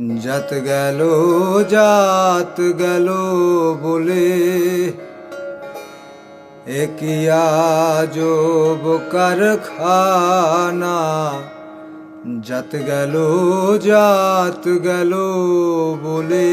জাত গেল জাত গেল বলে। একিয়া জব কারখানা। জাত গেল জাত গেল বলে।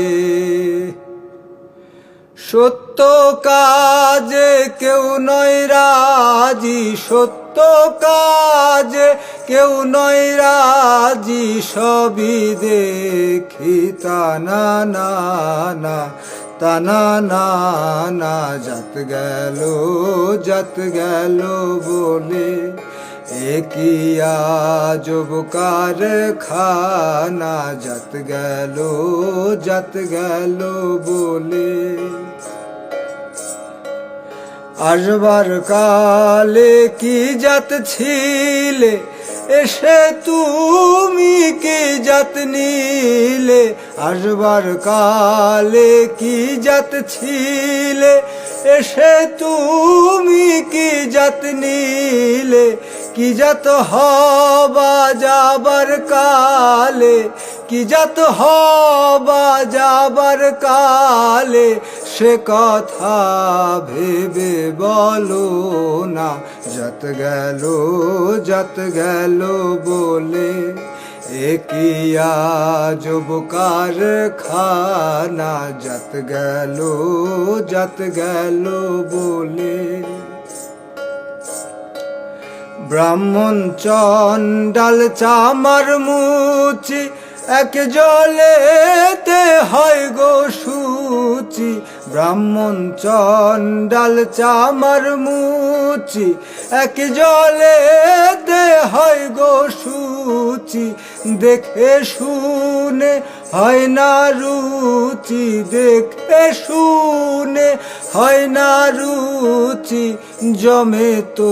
সত্য কাজে কেউ নয় রাজি, সত্য কাজে কেউ নয় রাজি, সবই দেখি। তানা না না তানা না না গেল, জাত গেল বলে। একিয়া জব খানা জাত গেল জাত গেল বলে। আসবার কালে কি জাত ছিলে? এসে তুমি কি জাত নিলে? আসবার কালে কি জাত ছিলে? এসে তুমি কি জাত নিলে? কি জাত হবা যাবার কালে? কি জাত হবা যাবার কালে? সে কথা ভেবে বলো না, যত গেল যত গেল বলে। একিয়া জবকার খানা যত গেল যত গেল বলে। ব্রাহ্মণ চণ্ডাল চামার মুচি, এক জলেতে হয় গো সুচি ব্রাহ্মণ চণ্ডাল চামার মুচি। এক জলে দে হয় গো সুচি, দেখে শুনে হয় না রুচি, দেখে শুনে হয় না রুচি। জমে তো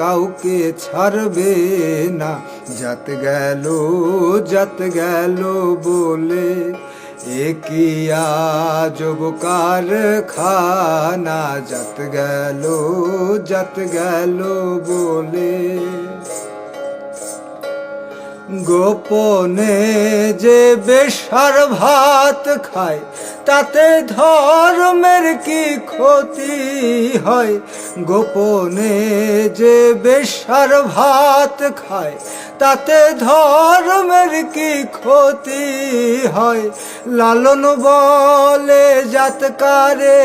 কাউকে ছাড়বে না, যাত গেল যাত গেল বলে। একিয়া জবকার খানা যত গেল যত গেল বলে গোপনে যে বেশার ভাত খায়, তাতে ধর্মের কি ক্ষতি হয়? গোপনে যে বেশার ভাত খায়, তাতে ধর্মের কি ক্ষতি হয়? লালন বলে জাতকারে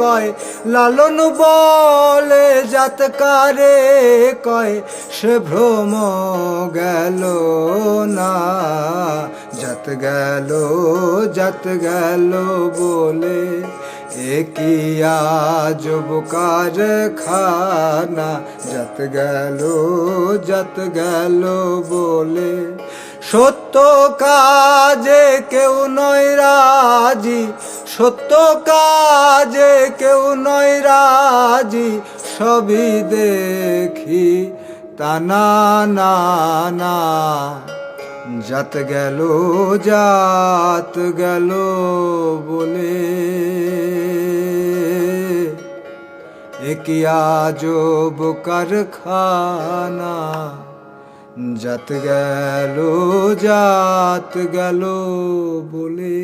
কয়, লালন বলে জাতকারে কয়, সে ভ্রম গেল না। যত গেল যত গেল বলে একিয়া জবকার খানা। যত গেল যত গেল বলে সত্য কাজে কেউ নয় রাজি। সত্য কাজে কেউ নয় রাজি। সবই দেখি তানা না না জাত গেল জাত গেল বলে। একিয়া জব কারখানা? জাত গেল জাত গেল বলে।